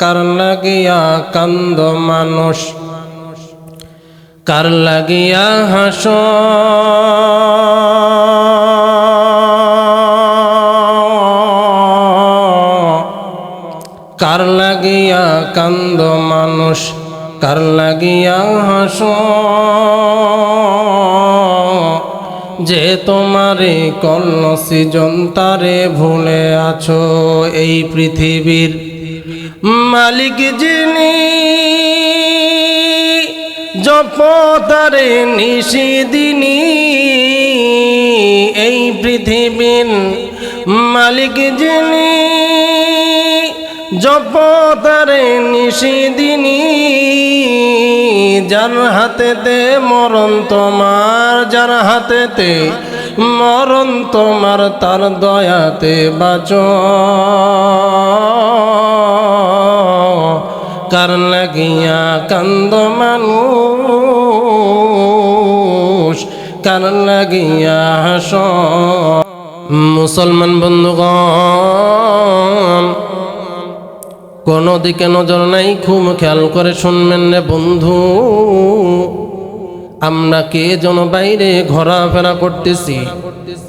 কার লাগিয়া কান্দ মানুষ? কার লাগিয়া হাস? কার লাগিয়া কান্দ মানুষ? কার লাগিয়া হাস? যে তোমারে সৃজন, তারে ভুলে আছো এই পৃথিবীর মালিক যিনি জপ তারে নিষিদিনী, এই পৃথিবীর মালিক যিনি জপ তারে নিষিদিনী, যার হাতেতে মরণ তোমার, যার হাতেতে মরণ তোমার, তার দয়াতে বাঁচ। কার লাগিয়া কান্দ মানুষ কার লাগিয়া হাস। মুসলমান বন্ধুগণ, কোনো দিকে নজর নাই, খুব খেয়াল করে শুনবেন রে বন্ধু। আমরা কে যেন বাইরে ঘোরাফেরা করতেছি,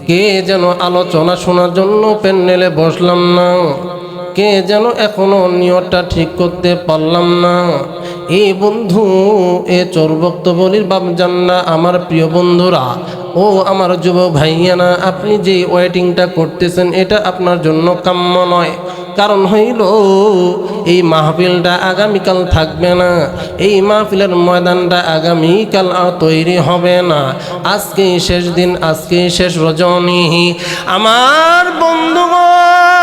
কে যেন আলোচনা শোনার জন্য প্যান্ডেলে বসলাম না। কে যেন এখনও নিয়তটা ঠিক করতে পারলাম না। এই বন্ধু, এ চোর বক্তবলির বাবজান্না আমার প্রিয় বন্ধুরা, ও আমার যুব ভাইয়ানা, আপনি যে ওয়েটিংটা করতেছেন, এটা আপনার জন্য কাম্য নয়। কারণ হইল, এই মাহফিলটা আগামীকাল থাকবে না, এই মাহফিলের ময়দানটা আগামীকাল তৈরি হবে না। আজকেই শেষ দিন, আজকেই শেষ রজনী। আমার বন্ধুগণ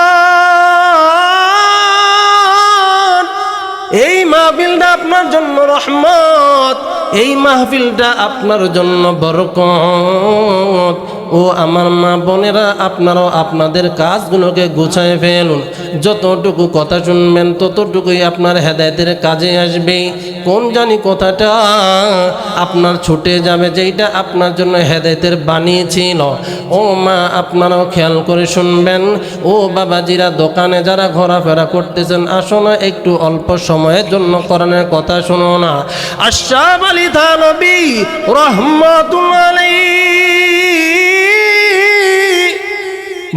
এই মাহফিলটা আপনার জন্য রহমত। এই মাহফিলটা আপনার জন্য বরকত। ও আমার মা বোনেরা, আপনারাও আপনাদের কাজগুলোকে গুছায় ফেলুন। যতটুকু কথা শুনবেন, ততটুকুই আপনার হেদায়তের কাজে আসবে। কোন জানি কথাটা আপনার ছুটে যাবে, যেইটা আপনার জন্য হেদায়তের বানিয়েছিল ও মা, আপনারাও খেয়াল করে শুনবেন। ও বাবাজিরা দোকানে যারা ঘোরাফেরা করতেছেন আসো না একটু অল্প সময়ের জন্য কোরআনের কথা শোনো না। আশাব আলী থানবী রহমতুল্লাহ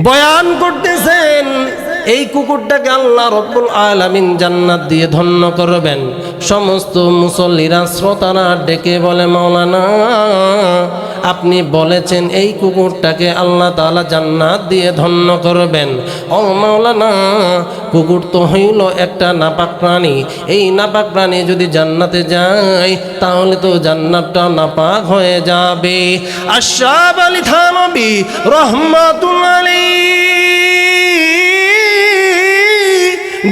বয়ান করতেছেন, এই কুকুরটাকে আল্লাহ রব্বুল আলামিন জান্নাত দিয়ে ধন্য করবেন। সমস্ত মুসল্লিরা, শ্রোতারা ডেকে বলে, মাওলানা আপনি বলেছেন, এই কুকুরটাকে আল্লাহ তাআলা জান্নাত দিয়ে ধন্য করবেন। ও মাওলানা, কুকুর তো হইল একটা নাপাক প্রাণী। এই নাপাক প্রাণী যদি জান্নাতে যায়, তাহলে তো জান্নাতটা নাপাক হয়ে যাবে। আশাব আলী থানবী রহমাতুল্লাহ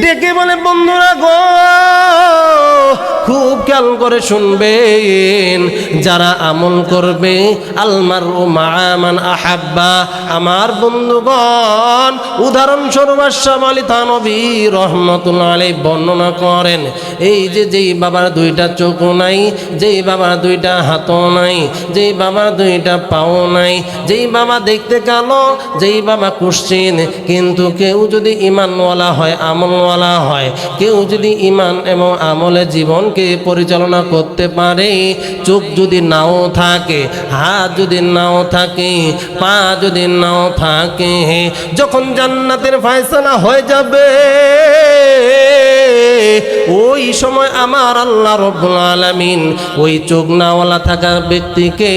ডেকে বলে, বন্ধুরা গো খুব খেয়াল করে শুনবেন, যারা আমল করবে আলমার ও মামান আহাব্বা। আমার বন্ধুগণ, উদাহরণস্বরূপ আলী থানবী রহমতুল্লাহ আলী বর্ণনা করেন, এই যে যেই বাবার দুইটা চোখ নাই, যেই বাবার দুইটা হাতও নাই, যেই বাবার দুইটা পাও নাই, যেই বাবা দেখতে কালো, যেই বাবা কুশ্চিন কিন্তু কেউ যদি ইমানওয়ালা হয়, আমলওয়ালা হয়, কেউ যদি ইমান এবং আমলে জীবনকে পরিচালনা করতে পারে। চোখ যদি নাও থাকে, হাত যদি নাও থাকে, পা যদি নাও থাকে, যখন জান্নাতের ফয়সালা হয়ে যাবে, ওই সময় আমার আল্লাহ রব্বুল আলামিন ওই চোখ নাওয়ালা থাকা ব্যক্তিকে,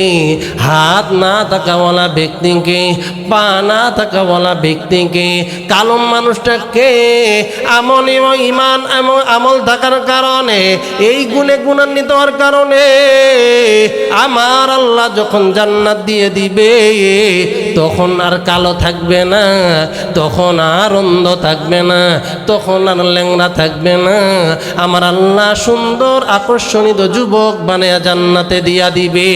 হাত না থাকাওয়ালা ব্যক্তিকে, পা না থাকাওয়ালা ব্যক্তিকে, কালো মানুষটাকে আমল ইমান এবং আমল থাকার কারণে এই গুণে গুণান্বিত হওয়ার কারণে আমার আল্লাহ যখন জান্নাত দিয়ে দিবে, তখন আর কালো থাকবে না, তখন আর অন্ধ থাকবে না, তখন আর ল্যাংড়া থাকবে না। আমার আল্লাহ সুন্দর আকর্ষণীয় যুবক বানায়া জান্নাতে দিয়া দিবে।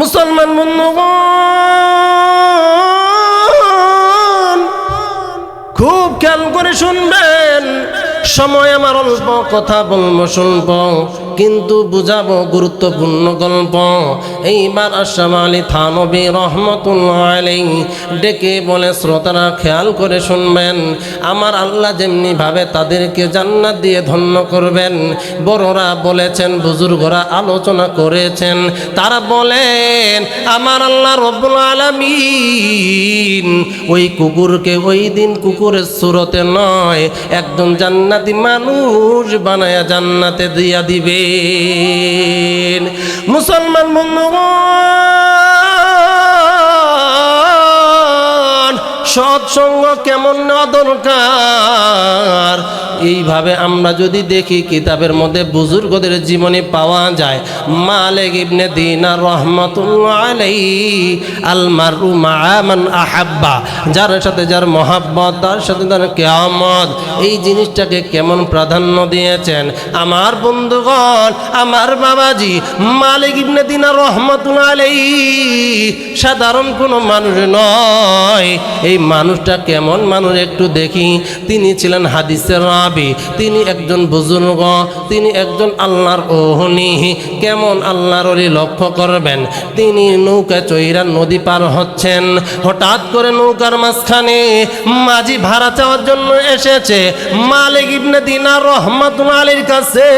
মুসলমান বন্ধুগণ খুব খেয়াল করে শুনবেন। সময় আমার অল্প কথা বলব শুনব। কিন্তু বুঝাবো গুরুত্বপূর্ণ গল্প। এইবার আশরাফ আলী থানবী রহমতুল্লাহ ডেকে বলে, শ্রোতারা, খেয়াল করে শুনবেন। আমার আল্লাহ যেমনি ভাবে তাদেরকে জান্নাত দিয়ে ধন্য করবেন। বড়রা বলেছেন, বুজুর্গরা আলোচনা করেছেন। তারা বলেন, আমার আল্লাহ রব্বুল আলামিন ওই কুকুরকে ওই দিন কুকুরের সুরতে নয়, একজন জান্নাতি মানুষ বানায়া জান্নাতে দিয়া দিবেন মুসলমান বন্ধুগণ সৎসঙ্গ কেমন নেওয়া দরকার? এইভাবে আমরা যদি দেখি কিতাবের মধ্যে বুজুর্গদের জীবনে পাওয়া যায়, মালিক ইবনে দিনা রহমতুল্লাহ আলাই আলমারু মাআমান আহাব্বা, যার সাথে যার মহাব্বত, তার সাথে তার কেয়ামত, এই জিনিসটাকে কেমন প্রাধান্য দিয়েছেন? আমার বন্ধুগণ, আমার বাবাজি, মালিক ইবনে দিনা রহমতুল্লাহ সাধারণ কোনো মানুষ নয়। এই মানুষটা কেমন মানুষ একটু দেখি। তিনি ছিলেন হাদিসের রাবি, তিনি একজন বুজুর্গ, তিনি একজন আল্লাহর ওহনি। কেমন আল্লাহর ওলি লক্ষ্য করবেন? তিনি নৌকা চৈরা নদী পার হচ্ছেন। হঠাৎ করে নৌকার মাঝখানে মাঝি ভাড়া চাওয়ার জন্য এসেছে। মালিক ইবনে দিনার রহমাতুল্লাহ আলীর কাছে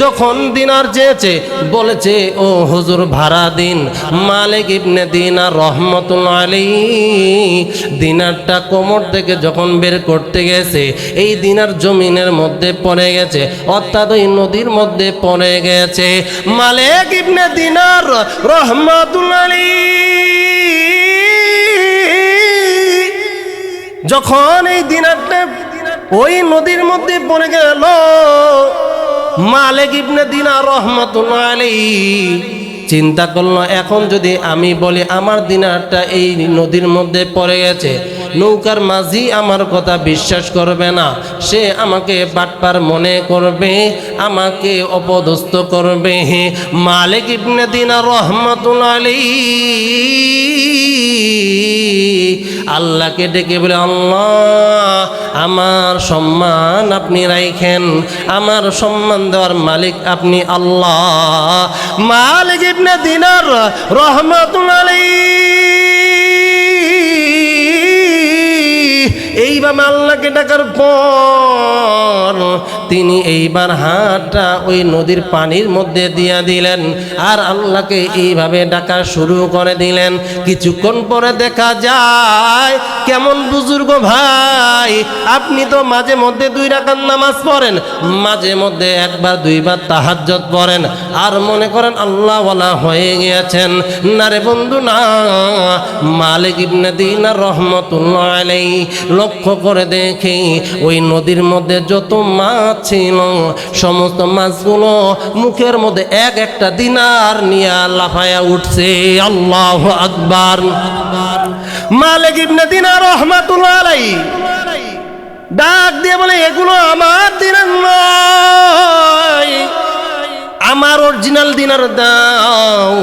যখন দিনার চেয়েছে, বলেছে, ও হুজুর, ভাড়া দিন। মালিক ইবনে দিনার রহমতুল্লাহ আলী দিনারটা কোমর থেকে যখন বের করতে গেছে, এই দিনার জমিনের মধ্যে পড়ে গেছে, অর্থাৎ ওই নদীর মধ্যে পড়ে গেছে। মালিক ইবনে দিনার রহমতুল্লাহ আলী যখন এই দিনারটা ওই নদীর মধ্যে পড়ে গেল, মালিক ইবনে দিনা রহমাতুল্লাহ আলাইহি চিন্তা করল এখন যদি আমি বলি আমার দিনারটা এই নদীর মধ্যে পড়ে গেছে নৌকার মাঝি আমার কথা বিশ্বাস করবে না। সে আমাকে বাটপার মনে করবে, আমাকে অপদস্থ করবে। মালিক ইবনে দিনা রহমাতুল্লাহ আলাইহি। আল্লাহকে ডেকে বলে, আল্লাহ, আমার সম্মান আপনি রাইখেন। আমার সম্মান দেওয়ার মালিক আপনি আল্লাহ। মালিক ইবনে দিনার রহমাতুল এইভাবে আল্লাহকে ডাকার পর তিনি এইবার হাতটা ওই নদীর পানির মধ্যে দিয়া দিলেন আর আল্লাহকে এইভাবে ডাকা শুরু করে দিলেন। কিছুক্ষণ পরে দেখা যায় কেমন বুজুর্গ ভাই? আপনি তো মাঝে মধ্যে দুই রাকাত নামাজ পড়েন, মাঝে মধ্যে একবার, দুইবার তাহাজ্জত পড়েন। আর মনে করেন আল্লাহওয়ালা হয়ে গিয়েছেন। না রে বন্ধু, না। মালিক ইবনে দিনার রহমতুল্লাহ লক্ষ্য করে দেখি, ওই নদীর মধ্যে যত মাছ ছিল, সমস্ত মাছগুলো মুখের মধ্যে এক একটা দিনার নিয়ে লাফায়া উঠছে। আল্লাহ আকবার। মালিক ইবনে দিনার রহমাতুল্লাহ আলাই ডাক দিয়ে বলে, এগুলো আমার দিনার নয়। আমার অরিজিনাল দিনার দাও।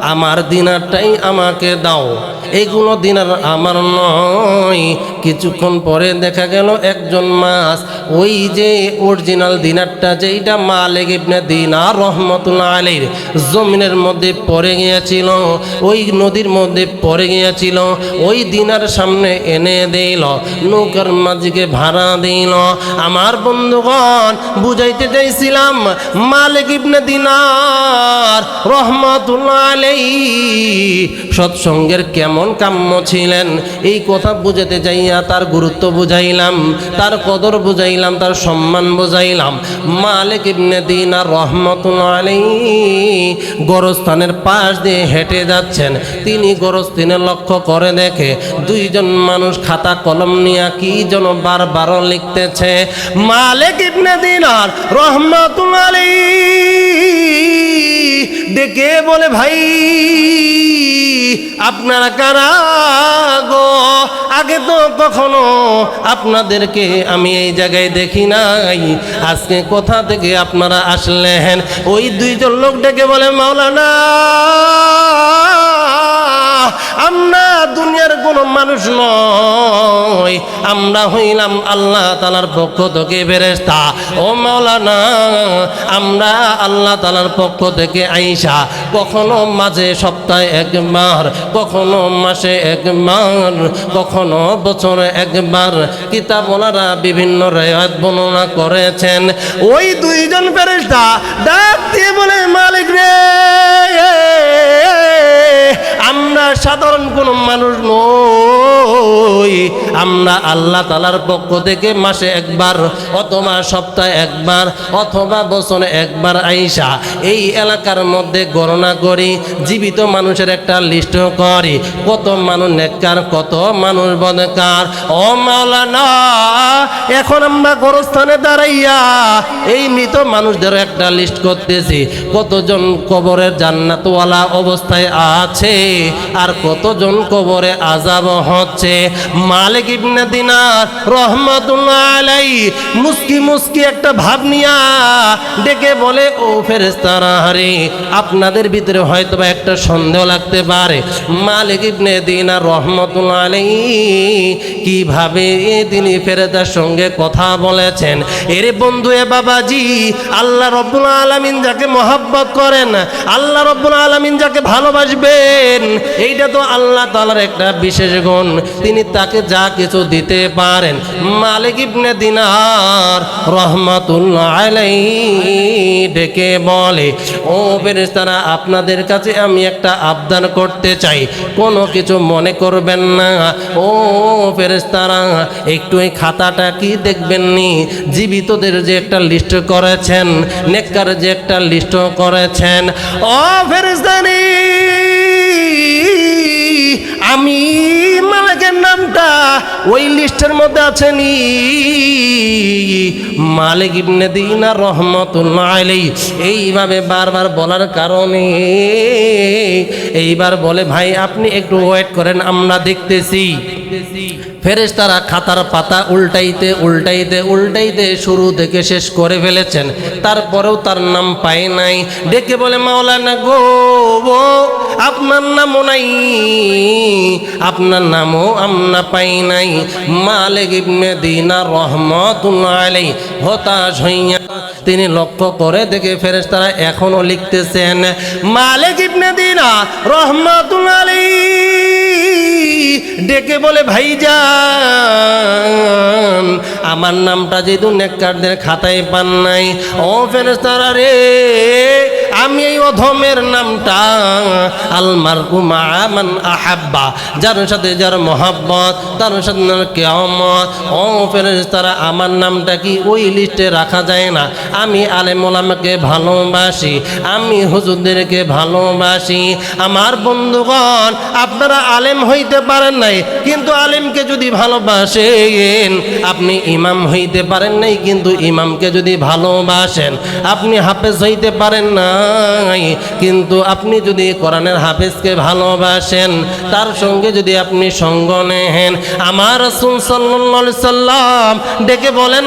আমার দিনারটাই আমাকে দাও। এগুলো দিনার আমার নয়। কিছুক্ষণ পরে দেখা গেল একজন মাছ। ওই যে অরিজিনাল দিনারটা, যেইটা মালিক ইবনে দিনার রহমতুল্লাহ আলীর জমিনের মধ্যে পড়ে গিয়েছিল, ওই নদীর মধ্যে পড়ে গিয়েছিল, ওই দিনার সামনে এনে দিল, নৌকার মাঝিকে ভাড়া দিল। আমার বন্ধুগণ, বুঝাইতে চাইছিলাম, মালিক ইবনে দিনার রহমতুল্লাহ আলাই সৎসঙ্গের কেমন কাম্য ছিলেন? এই কথা বুঝাতে যাইয়া তার গুরুত্ব বুঝাইলাম, তার কদর বুঝাইলাম, তার সম্মান বুঝাইলাম। মালিক ইবনে দিনার রহমতুল্লাহ আলাই গোরস্থানের পাশ দিয়ে হেঁটে যাচ্ছেন। তিনি গোরস্থানে লক্ষ্য করে দেখে দুইজন মানুষ খাতা কলম নিয়ে কি যেন বারবার লিখতেছে, মালিক ইবনে দিনার রহমতুল্লাহ আলাই ডেকে বলে, ভাই, আপনারা কারা গো? আগে তো কখনো আপনাদেরকে আমি এই জায়গায় দেখি নাই। আজকে কোথা থেকে আপনারা আসলেন? ওই দুইজন লোক ডেকে বলে, মাওলানা আমরা দুনিয়ার কোনো মানুষ নয় আমরা হইলাম আল্লাহ তালার পক্ষ থেকে ফেরেস্তা ও মাওলানা, আমরা আল্লাহ তালার পক্ষ থেকে আইসা কখনো মাঝে সপ্তাহে একবার, কখনো মাসে একবার, কখনো বছরে একবার কিতাবলারা বিভিন্ন রেয়াত বর্ণনা করেছেন। ওই দুইজন ফেরেস্তা ডাক দিয়ে বলে, মালিক রে! সাধারণ কোন মানুষ নই। আমরা আল্লাহ তালার পক্ষ থেকে মাসে একবার অথবা সপ্তাহে একবার অথবা বছরে একবার আইসা এই এলাকার মধ্যে গণনা করি, জীবিত মানুষের একটা লিস্ট করি। কত মানুষ নেককার, কত মানুষ বদকার। ও মাওলানা, এখন আমরা গোরস্থানে দাঁড়াইয়া এই মৃত মানুষদের একটা লিস্ট করতেছি। কতজন কবরের জান্নাতওয়ালা অবস্থায় আছে আর কতজন কবরে আজাব হচ্ছে? মালিক ইবনে দিনার রহমাতুল্লাহ আলাই মুস্কি মুস্কি একটা ভাব নিয়া ডেকে বলে, ও ফেরেস্তারা হারে আপনাদের ভিতরে হয়তো একটা সন্দেহ লাগতে পারে। মালিক ইবনে দিনার রহমতুল্লাহ আলাই কীভাবে তিনি ফেরেদার সঙ্গে কথা বলেছেন? এরে বন্ধু, এ বাবাজি, আল্লাহ রব্বুল আলামিন যাকে মহাব্বত করেন, আল্লাহ রব্বুল আলামিন যাকে ভালোবাসবেন, এইটা তো আল্লাহ তালার একটা বিশেষ গুণ। তিনি তাকে যা কিছু দিতে পারেন। মালিক ইবনে দিনার রহমাতুল্লাহ আলাইহি ডেকে বলে, ও ফেরেশতারা, আপনাদের কাছে আমি একটা আবদান করতে চাই। কোনো কিছু মনে করবেন না। ও ফেরেশতারা, একটু এই খাতাটা কি দেখবেন নি? জীবিতদের যে একটা লিস্ট করেছেন, নেককার যে একটা লিস্ট করেছেন। ও ফেরেশতানি আমি মালিকের নামটা ওই লিস্টের মধ্যে আছেনি। মালিক ইবনে দিনা রহমতুল্লাহ আলাই এইভাবে বারবার বলার কারণে এইবার বলে, ভাই, আপনি একটু ওয়েট করেন, আমরা দেখতেছি দেখতেছি। ফেরেশতারা খাতার পাতা উল্টাইতে উল্টাইতে উল্টাইতে শুরু থেকে শেষ করে ফেলেছেন। তারপরেও তার নাম পায় নাই। ডেকে বলে, মাওলানা গো আপনার নামও নাই। আপনার নামও আমরা পাই নাই। মালিক ইবনে দিনা রহমতুল্লাহ হতাশ হইয়া তিনি লক্ষ্য করে দেখে ফেরেশতারা এখনও লিখতেছেন, মালিক ইবনে দিনা রহমতুল্লাহ আলাই ডেকে বলে ভাই যান আমার নামটা যেহেতু নেককারদের খাতায় পান নাই। ও ফেরেস্তারা রে আমি এই অধমের নামটা আলমার মান আহাব্বা। যার সাথে যার মহাব্বত, তার সাথে কেয়ামত। ও ফেরেস্তারা আমার নামটা কি ওই লিস্টে রাখা যায় না? আমি আলেম ওলামাকে ভালোবাসি, আমি হুজুরদেরকে ভালোবাসি। আমার বন্ধুগণ, আপনারা আলেম হইতে পারেন নাই, কিন্তু আলেমকে যদি ভালোবাসেন, আপনি ইমাম হইতে পারেন নাই, কিন্তু ইমামকে যদি ভালোবাসেন, আপনি হাফেজ হইতে পারেন নাই। কিন্তু আপনি যদি কোরআনের হাফেজকে ভালোবাসেন, তার সঙ্গে যদি আপনি সঙ্গ নেন, আমার রাসূল আলাইহি সাল্লাম ডেকে বলেন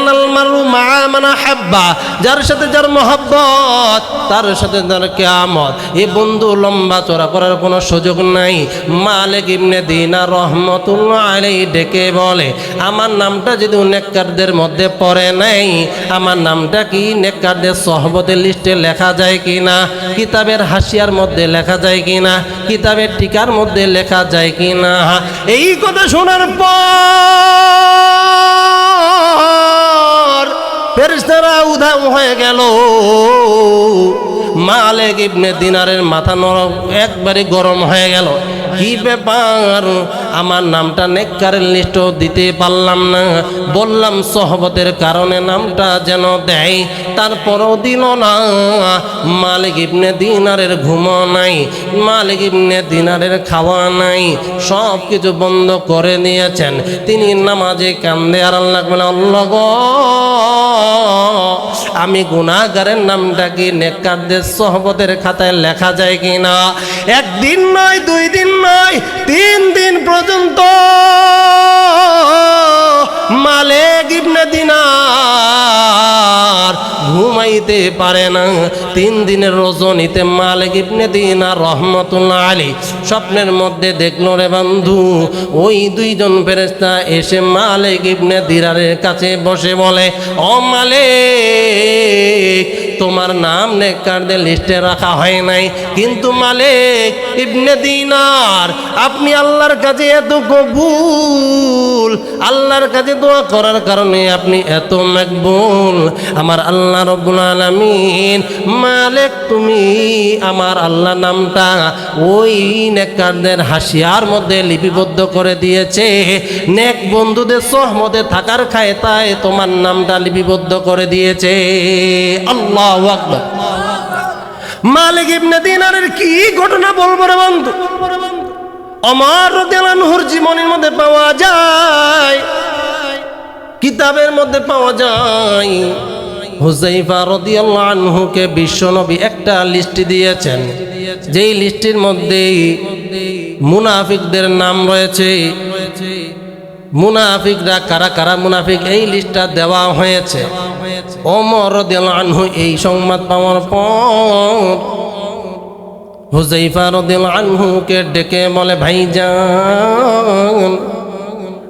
মা মানা হাব্বা যার সাথে যার মহব্বত, তার সাথে যার কিয়ামত। এ বন্ধু লম্বা চড়া করার কোনো সুযোগ নাই। মালিক ইবনে দিনা রহমতুল্লাহ ডেকে বলে, আমার নামটা যদি নেককারদের মধ্যে পড়ে নাই, আমার নামটা কি নেককারদের সহবতের লিস্টে লেখা যায় কি না কিতাবের হাসিয়ার মধ্যে লেখা যায় কিনা, কিতাবের টিকার মধ্যে লেখা যায় কিনা। এই কথা শোনার পর ফেরেশতারা উধাও হয়ে গেল। মালিক ইবনে দিনারের মাথা নরম, একবারে গরম হয়ে গেল। কি ব্যাপার? আমার নামটা নেককারের লিস্ট দিতে পারলাম না। বললাম, সহবতের কারণে নামটা যেন দেয়, তারপরও দিল না। মালিক ইবনে দিনারের ঘুমো নাই, মালিক ইবনে দিনারের খাওয়া নাই। সব কিছু বন্ধ করে দিয়েছেন। তিনি নামাজে কান্দে আর আল্লাহ বলে, আল্লাহ আমি গুনাহগারের নামটা কি নেককারদের সহবতের খাতায় লেখা যায় কি না একদিন নয় দুই দিন নয় তিন দিন পর্যন্ত মালিক ইবনে দিনার ঘুমাইতে পারে না। তিন দিনের রজনীতে মালিক ইবনে দিনা রহমতুল্লাহ আলী স্বপ্নের মধ্যে দেখল রে বন্ধু, ওই দুইজন ফেরেস্তা এসে মালিক ইবনে দিরারের কাছে বসে বলে, ও মালিক, তোমার নাম নেককারদের লিস্টে রাখা হয় নাই। কিন্তু মালিক ইবনে দিনার, আপনি আল্লাহর কাছে এত কবুল, আল্লাহর কাছে দোয়া করার কারণে আপনি এত মকবুল। আমার আল্লাহ রব্বুল আলামিন, মালিক তুমি, আমার আল্লাহ নামটা ওই নেককারদের হাসিয়ার মধ্যে লিপিবদ্ধ করে দিয়েছে। নেক বন্ধুদের সহমতে থাকার খায় তাই তোমার নামটা লিপিবদ্ধ করে দিয়েছে। আল্লাহ আকবার। মালিক ইবনে দিনারের কি ঘটনা বলব রে বন্ধু? অমর রাদিয়াল্লাহুর জীবনের মধ্যে পাওয়া যায়। কিতাবের মধ্যে পাওয়া যায়। হুজাইফা রাদিয়াল্লাহু আনহুকে বিশ্বনবী একটা লিস্ট দিয়েছেন। যেই লিস্টের মধ্যে মুনাফিকদের নাম রয়েছে। মুনাফিকরা কারা কারা মুনাফিক এই লিস্টটা দেওয়া হয়েছে। রাদিয়াল্লাহু আনহু এই সংবাদ পাওয়ার পর হুজাইফা রাদিয়াল্লাহু আনহুকে ডেকে বলে, ভাইজান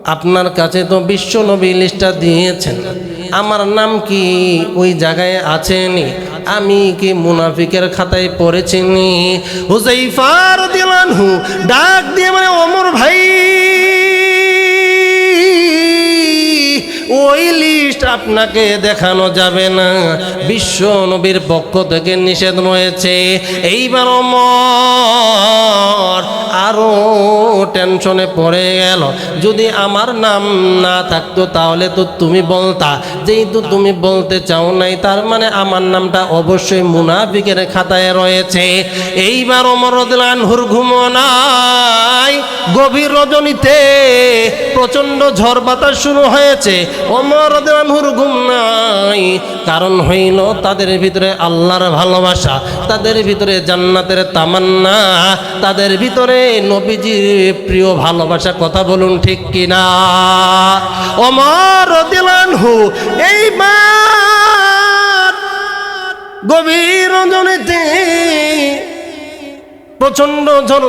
আপনার কাছে তো বিশ্ব নবী লিস্টটা দিয়েছেন। আমার নাম কি ওই জায়গায় আছেনি আমি কি মুনাফিকের খাতায় পড়েছিনি হুজাইফার দিলানহু ডাক দিয়ে মানে অমর ভাই! ওই লিস্ট আপনাকে দেখানো যাবে না। বিশ্ব নবীর পক্ষ থেকে নিষেধ রয়েছে। এইবার অমর আরও টেনশনে পড়ে গেল। যদি আমার নাম না থাকতো তাহলে তো তুমি বলতা। যেহেতু তুমি বলতে চাও নাই, তার মানে আমার নামটা অবশ্যই মুনাফিকের খাতায় রয়েছে। এইবার অমর আনহুর ঘুমো নাই গভীর রজনীতে প্রচণ্ড ঝড় বাতাস শুরু হয়েছে। অমর রানহুর ঘুম নাই। কারণ হইল তাদের ভিতরে আল্লাহর ভালোবাসা, তাদের ভিতরে জান্নাতের তামান্না, তাদের ভিতরে নবীজির প্রিয় ভালোবাসা কথা বলুন ঠিক কিনা? অমর দিলানহু এইবার গভীর রজনীতে প্রচণ্ড ঝড়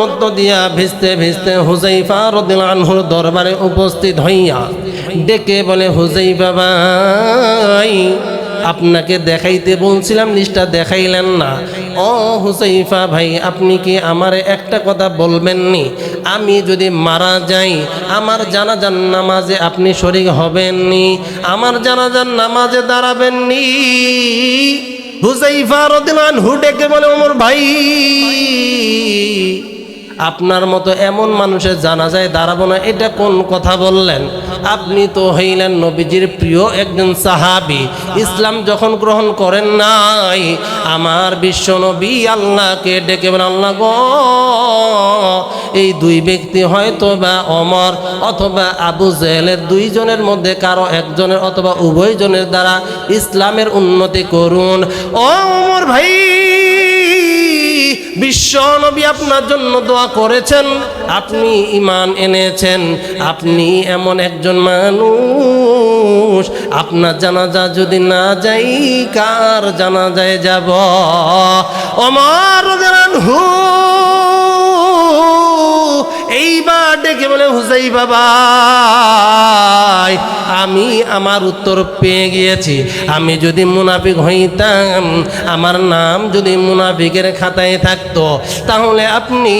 মধ্য দিয়া ভিজতে ভিজতে হুজাইফা রদিলানহুর দরবারে উপস্থিত হইয়া ডেকে বলে হুজাইফা ভাই আপনাকে দেখাইতে বলছিলাম লিস্টটা দেখাইলেন না। ও হুসাইফা ভাই, আপনি কি আমারে একটা কথা বলবেননি আমি যদি মারা যাই, আমার জানাজান নামাজে আপনি শরিক হবেননি আমার জানাজার নামাজে দাঁড়াবেননি হুজাইফা রদিলান হু ডেকে বলে, ওমর ভাই, আপনার মতো এমন মানুষের জানাজায় দাঁড়াবো না। এটা কোন কথা বললেন? আপনি তো হইলেন নবীজির প্রিয় একজন সাহাবি। ইসলাম যখন গ্রহণ করেন নাই, আমার বিশ্ব নবী আল্লাহকে ডেকে বলেন, আল্লাহ গো, এই দুই ব্যক্তি হয়তো বা অমর অথবা আবু জেহেলের দুইজনের মধ্যে কারও একজনের অথবা উভয়জনের দ্বারা ইসলামের উন্নতি করুন। ও অমর ভাই বিশ্ব নবী আপনার জন্য দোয়া করেছেন, আপনি ইমান এনেছেন, আপনি এমন একজন মানুষ। আপনার জানাজা যদি না যাই, কার জানাজায় যাব? অমর হু এইবার ডেকে বলে হুসাই বাবা আমি আমার উত্তর পেয়ে গিয়েছি। আমি যদি মুনাফিক হইতাম, আমার নাম যদি মুনাফিকের খাতায় থাকতো, তাহলে আপনি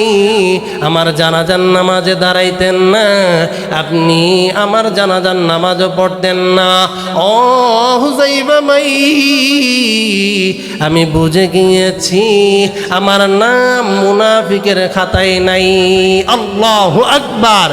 আমার জানাজার নামাজে দাঁড়াইতেন না, আপনি আমার জানাজান নামাজও পড়তেন না। ও হুসাই বাবাই আমি বুঝে গিয়েছি আমার নাম মুনাফিকের খাতায় নাই। আল্লাহ আকবার।